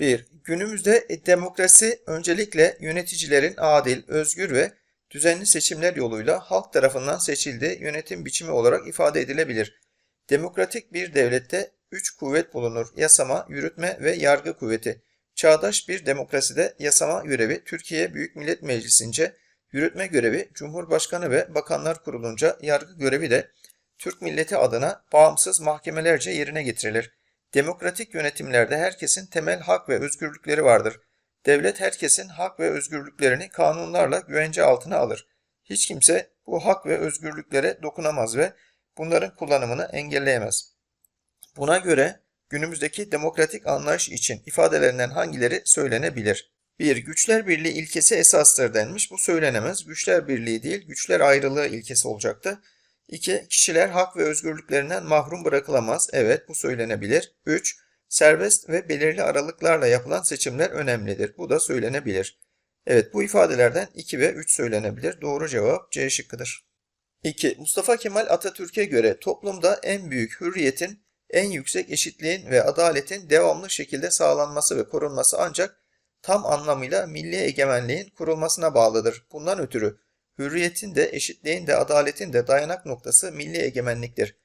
1. Günümüzde e, demokrasi öncelikle yöneticilerin adil, özgür ve düzenli seçimler yoluyla halk tarafından seçildiği yönetim biçimi olarak ifade edilebilir. Demokratik bir devlette üç kuvvet bulunur. Yasama, yürütme ve yargı kuvveti. Çağdaş bir demokraside yasama görevi Türkiye Büyük Millet Meclisi'nce, yürütme görevi Cumhurbaşkanı ve Bakanlar Kurulu'nca, yargı görevi de Türk milleti adına bağımsız mahkemelerce yerine getirilir. Demokratik yönetimlerde herkesin temel hak ve özgürlükleri vardır. Devlet herkesin hak ve özgürlüklerini kanunlarla güvence altına alır. Hiç kimse bu hak ve özgürlüklere dokunamaz ve bunların kullanımını engelleyemez. Buna göre günümüzdeki demokratik anlayış için ifadelerinden hangileri söylenebilir? 1. Güçler birliği ilkesi esastır denmiş. Bu söylenemez. Güçler birliği değil, güçler ayrılığı ilkesi olacaktı. 2. Kişiler hak ve özgürlüklerinden mahrum bırakılamaz. Evet bu söylenebilir. 3. Serbest ve belirli aralıklarla yapılan seçimler önemlidir. Bu da söylenebilir. Evet bu ifadelerden 2 ve 3 söylenebilir. Doğru cevap C şıkkıdır. 2. Mustafa Kemal Atatürk'e göre toplumda en büyük hürriyetin, en yüksek eşitliğin ve adaletin devamlı şekilde sağlanması ve korunması ancak tam anlamıyla milli egemenliğin kurulmasına bağlıdır. Bundan ötürü hürriyetin de eşitliğin de adaletin de dayanak noktası milli egemenliktir.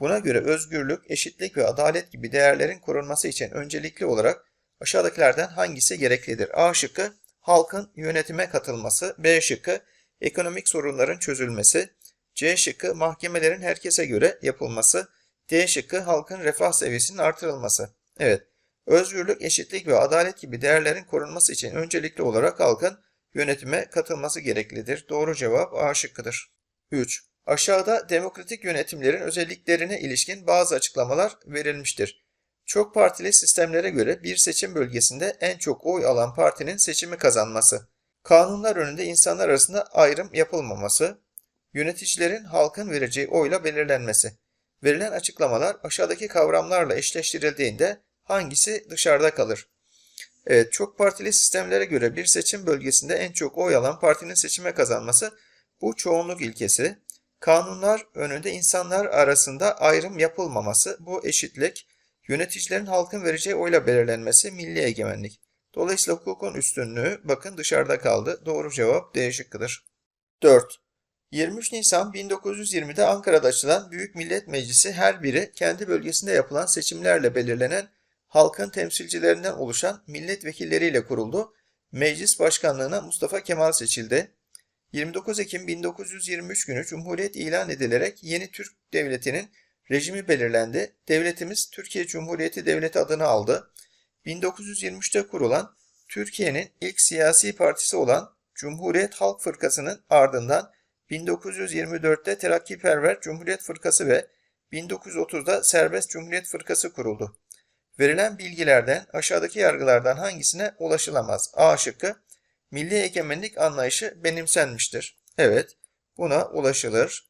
Buna göre özgürlük, eşitlik ve adalet gibi değerlerin korunması için öncelikli olarak aşağıdakilerden hangisi gereklidir? A şıkkı halkın yönetime katılması, B şıkkı ekonomik sorunların çözülmesi, C şıkkı mahkemelerin herkese göre yapılması, D şıkkı halkın refah seviyesinin artırılması. Evet, özgürlük, eşitlik ve adalet gibi değerlerin korunması için öncelikli olarak halkın yönetime katılması gereklidir. Doğru cevap A şıkkıdır. 3. Aşağıda demokratik yönetimlerin özelliklerine ilişkin bazı açıklamalar verilmiştir. Çok partili sistemlere göre bir seçim bölgesinde en çok oy alan partinin seçimi kazanması, kanunlar önünde insanlar arasında ayrım yapılmaması, yöneticilerin halkın vereceği oyla belirlenmesi. Verilen açıklamalar aşağıdaki kavramlarla eşleştirildiğinde hangisi dışarıda kalır? Evet, çok partili sistemlere göre bir seçim bölgesinde en çok oy alan partinin seçime kazanması bu çoğunluk ilkesi. Kanunlar önünde insanlar arasında ayrım yapılmaması bu eşitlik. Yöneticilerin halkın vereceği oyla belirlenmesi milli egemenlik. Dolayısıyla hukukun üstünlüğü bakın dışarıda kaldı. Doğru cevap D şıkkıdır. 4. 23 Nisan 1920'de Ankara'da açılan Büyük Millet Meclisi her biri kendi bölgesinde yapılan seçimlerle belirlenen halkın temsilcilerinden oluşan milletvekilleriyle kuruldu. Meclis başkanlığına Mustafa Kemal seçildi. 29 Ekim 1923 günü Cumhuriyet ilan edilerek yeni Türk Devleti'nin rejimi belirlendi. Devletimiz Türkiye Cumhuriyeti Devleti adını aldı. 1923'te kurulan Türkiye'nin ilk siyasi partisi olan Cumhuriyet Halk Fırkası'nın ardından 1924'te Terakkiperver Cumhuriyet Fırkası ve 1930'da Serbest Cumhuriyet Fırkası kuruldu. Verilen bilgilerden aşağıdaki yargılardan hangisine ulaşılamaz? A şıkkı milli egemenlik anlayışı benimsenmiştir. Evet, buna ulaşılır.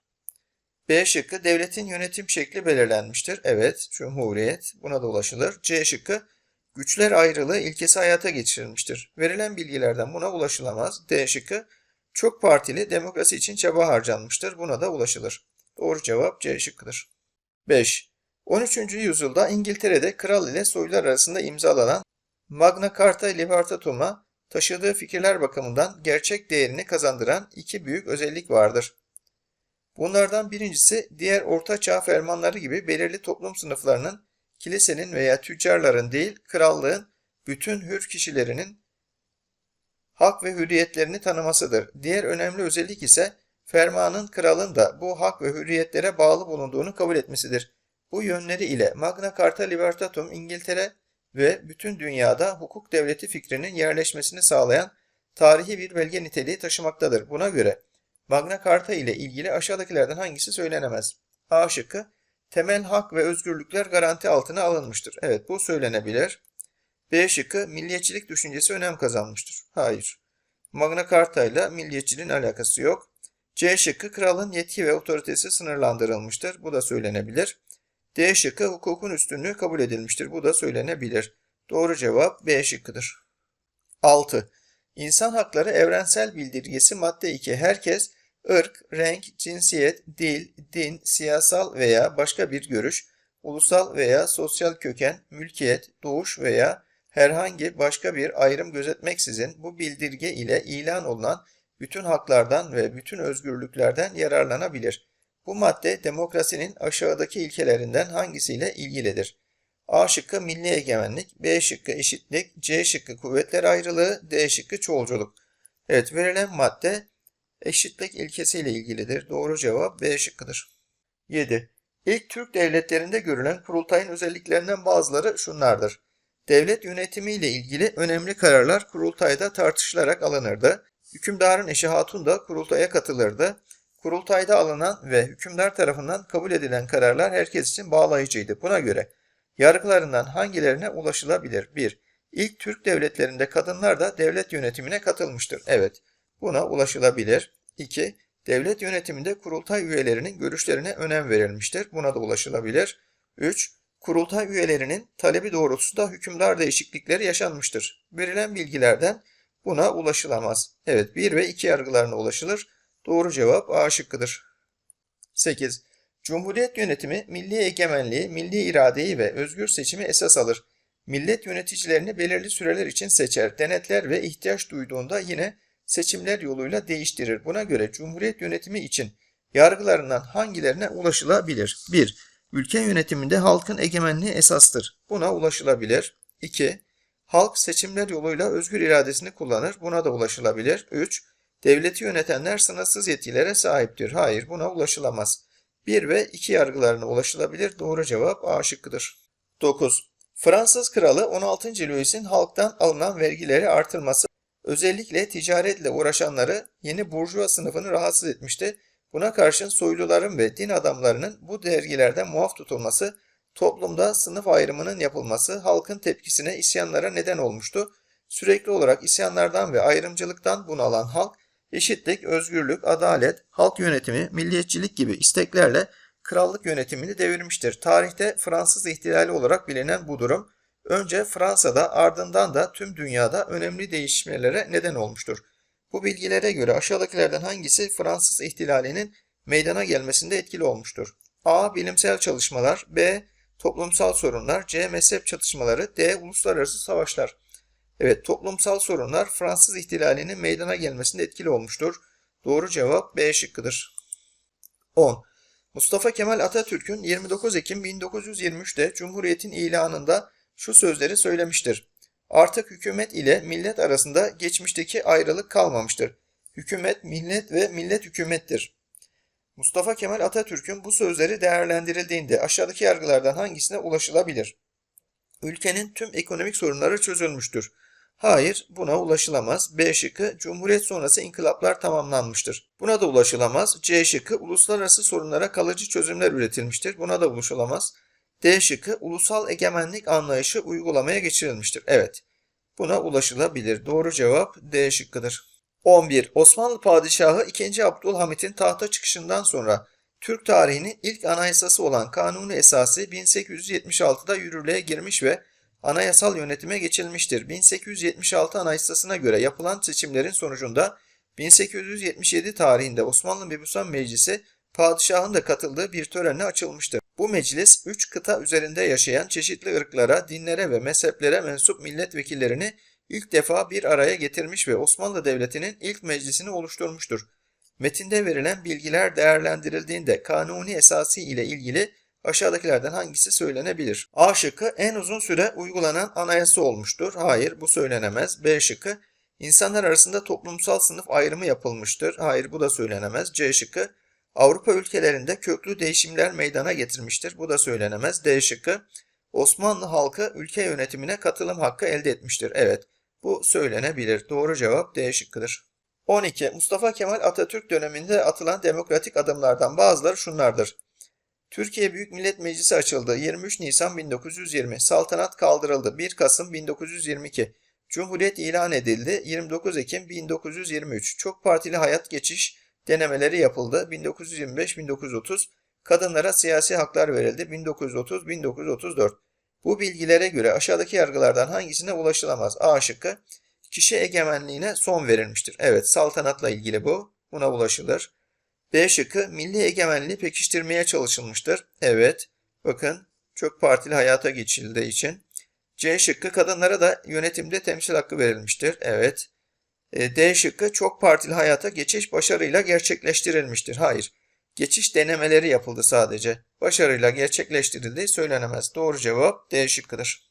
B şıkkı devletin yönetim şekli belirlenmiştir. Evet, cumhuriyet buna da ulaşılır. C şıkkı güçler ayrılığı ilkesi hayata geçirilmiştir. Verilen bilgilerden buna ulaşılamaz. D şıkkı çok partili demokrasi için çaba harcanmıştır. Buna da ulaşılır. Doğru cevap C şıkkıdır. 5. 13. yüzyılda İngiltere'de kral ile soylular arasında imzalanan Magna Carta Libertatum'a taşıdığı fikirler bakımından gerçek değerini kazandıran iki büyük özellik vardır. Bunlardan birincisi diğer orta çağ fermanları gibi belirli toplum sınıflarının kilisenin veya tüccarların değil krallığın bütün hür kişilerinin hak ve hürriyetlerini tanımasıdır. Diğer önemli özellik ise fermanın kralın da bu hak ve hürriyetlere bağlı bulunduğunu kabul etmesidir. Bu yönleri ile Magna Carta Libertatum İngiltere ve bütün dünyada hukuk devleti fikrinin yerleşmesini sağlayan tarihi bir belge niteliği taşımaktadır. Buna göre Magna Carta ile ilgili aşağıdakilerden hangisi söylenemez? A şıkkı temel hak ve özgürlükler garanti altına alınmıştır. Evet bu söylenebilir. B şıkkı milliyetçilik düşüncesi önem kazanmıştır. Hayır. Magna Carta ile milliyetçiliğin alakası yok. C şıkkı kralın yetki ve otoritesi sınırlandırılmıştır. Bu da söylenebilir. D şıkkı hukukun üstünlüğü kabul edilmiştir. Bu da söylenebilir. Doğru cevap B şıkkıdır. 6. İnsan hakları evrensel bildirgesi madde 2. Herkes ırk, renk, cinsiyet, dil, din, siyasal veya başka bir görüş, ulusal veya sosyal köken, mülkiyet, doğuş veya herhangi başka bir ayrım gözetmeksizin bu bildirge ile ilan olunan bütün haklardan ve bütün özgürlüklerden yararlanabilir. Bu madde demokrasinin aşağıdaki ilkelerinden hangisiyle ilgilidir? A şıkkı milli egemenlik, B şıkkı eşitlik, C şıkkı kuvvetler ayrılığı, D şıkkı çoğulculuk. Evet verilen madde eşitlik ilkesiyle ilgilidir. Doğru cevap B şıkkıdır. 7. İlk Türk devletlerinde görülen kurultayın özelliklerinden bazıları şunlardır. Devlet yönetimiyle ilgili önemli kararlar kurultayda tartışılarak alınırdı. Hükümdarın eşi Hatun da kurultaya katılırdı. Kurultayda alınan ve hükümdar tarafından kabul edilen kararlar herkes için bağlayıcıydı. Buna göre yargılarından hangilerine ulaşılabilir? 1. İlk Türk devletlerinde kadınlar da devlet yönetimine katılmıştır. Evet, buna ulaşılabilir. 2. Devlet yönetiminde kurultay üyelerinin görüşlerine önem verilmiştir. Buna da ulaşılabilir. 3. Kurultay üyelerinin talebi doğrultusunda hükümdar değişiklikleri yaşanmıştır. Verilen bilgilerden buna ulaşılamaz. Evet 1 ve 2 yargılarına ulaşılır. Doğru cevap A şıkkıdır. 8. Cumhuriyet yönetimi milli egemenliği, milli iradeyi ve özgür seçimi esas alır. Millet yöneticilerini belirli süreler için seçer, denetler ve ihtiyaç duyduğunda yine seçimler yoluyla değiştirir. Buna göre Cumhuriyet yönetimi için yargılarından hangilerine ulaşılabilir? 1. Ülke yönetiminde halkın egemenliği esastır. Buna ulaşılabilir. 2. Halk seçimler yoluyla özgür iradesini kullanır. Buna da ulaşılabilir. 3. Devleti yönetenler sınırsız yetkilere sahiptir. Hayır buna ulaşılamaz. 1 ve 2 yargılarına ulaşılabilir. Doğru cevap A şıkkıdır. 9. Fransız kralı 16. Louis'in halktan alınan vergileri artırması özellikle ticaretle uğraşanları yeni burjuva sınıfını rahatsız etmişti. Buna karşın soyluların ve din adamlarının bu vergilerden muaf tutulması, toplumda sınıf ayrımının yapılması halkın tepkisine isyanlara neden olmuştu. Sürekli olarak isyanlardan ve ayrımcılıktan bunalan halk, eşitlik, özgürlük, adalet, halk yönetimi, milliyetçilik gibi isteklerle krallık yönetimini devirmiştir. Tarihte Fransız ihtilali olarak bilinen bu durum, önce Fransa'da ardından da tüm dünyada önemli değişmelere neden olmuştur. Bu bilgilere göre aşağıdakilerden hangisi Fransız ihtilalinin meydana gelmesinde etkili olmuştur? A. Bilimsel çalışmalar B. Toplumsal sorunlar C. Mezhep çatışmaları D. Uluslararası savaşlar Evet, toplumsal sorunlar Fransız ihtilalinin meydana gelmesinde etkili olmuştur. Doğru cevap B şıkkıdır. 10. Mustafa Kemal Atatürk'ün 29 Ekim 1923'te Cumhuriyet'in ilanında şu sözleri söylemiştir. Artık hükümet ile millet arasında geçmişteki ayrılık kalmamıştır. Hükümet millet ve millet hükümettir. Mustafa Kemal Atatürk'ün bu sözleri değerlendirildiğinde aşağıdaki yargılardan hangisine ulaşılabilir? Ülkenin tüm ekonomik sorunları çözülmüştür. Hayır, buna ulaşılamaz. B şıkkı, Cumhuriyet sonrası inkılaplar tamamlanmıştır. Buna da ulaşılamaz. C şıkkı, uluslararası sorunlara kalıcı çözümler üretilmiştir. Buna da ulaşılamaz. D şıkkı, ulusal egemenlik anlayışı uygulamaya geçirilmiştir. Evet, buna ulaşılabilir. Doğru cevap D şıkkıdır. 11. Osmanlı Padişahı 2. Abdülhamit'in tahta çıkışından sonra Türk tarihinin ilk anayasası olan Kanuni Esası 1876'da yürürlüğe girmiş ve anayasal yönetime geçilmiştir. 1876 Anayasasına göre yapılan seçimlerin sonucunda 1877 tarihinde Osmanlı Mebusan Meclisi padişahın da katıldığı bir törenle açılmıştır. Bu meclis 3 kıta üzerinde yaşayan çeşitli ırklara, dinlere ve mezheplere mensup milletvekillerini ilk defa bir araya getirmiş ve Osmanlı Devleti'nin ilk meclisini oluşturmuştur. Metinde verilen bilgiler değerlendirildiğinde kanuni esası ile ilgili aşağıdakilerden hangisi söylenebilir? A şıkkı en uzun süre uygulanan anayasa olmuştur. Hayır bu söylenemez. B şıkkı insanlar arasında toplumsal sınıf ayrımı yapılmıştır. Hayır bu da söylenemez. C şıkkı Avrupa ülkelerinde köklü değişimler meydana getirmiştir. Bu da söylenemez. D şıkkı Osmanlı halkı ülke yönetimine katılım hakkı elde etmiştir. Evet bu söylenebilir. Doğru cevap D şıkkıdır. 12. Mustafa Kemal Atatürk döneminde atılan demokratik adımlardan bazıları şunlardır. Türkiye Büyük Millet Meclisi açıldı. 23 Nisan 1920. Saltanat kaldırıldı. 1 Kasım 1922. Cumhuriyet ilan edildi. 29 Ekim 1923. Çok partili hayat geçiş denemeleri yapıldı. 1925-1930. Kadınlara siyasi haklar verildi. 1930-1934. Bu bilgilere göre aşağıdaki yargılardan hangisine ulaşılamaz? A şıkkı kişi egemenliğine son verilmiştir. Evet saltanatla ilgili bu. Buna ulaşılır. B şıkkı milli egemenliği pekiştirmeye çalışılmıştır. Evet bakın çok partili hayata geçildiği için. C şıkkı kadınlara da yönetimde temsil hakkı verilmiştir. Evet. E, D şıkkı çok partili hayata geçiş başarıyla gerçekleştirilmiştir. Hayır. Geçiş denemeleri yapıldı sadece. Başarıyla gerçekleştirildiği söylenemez. Doğru cevap D şıkkıdır.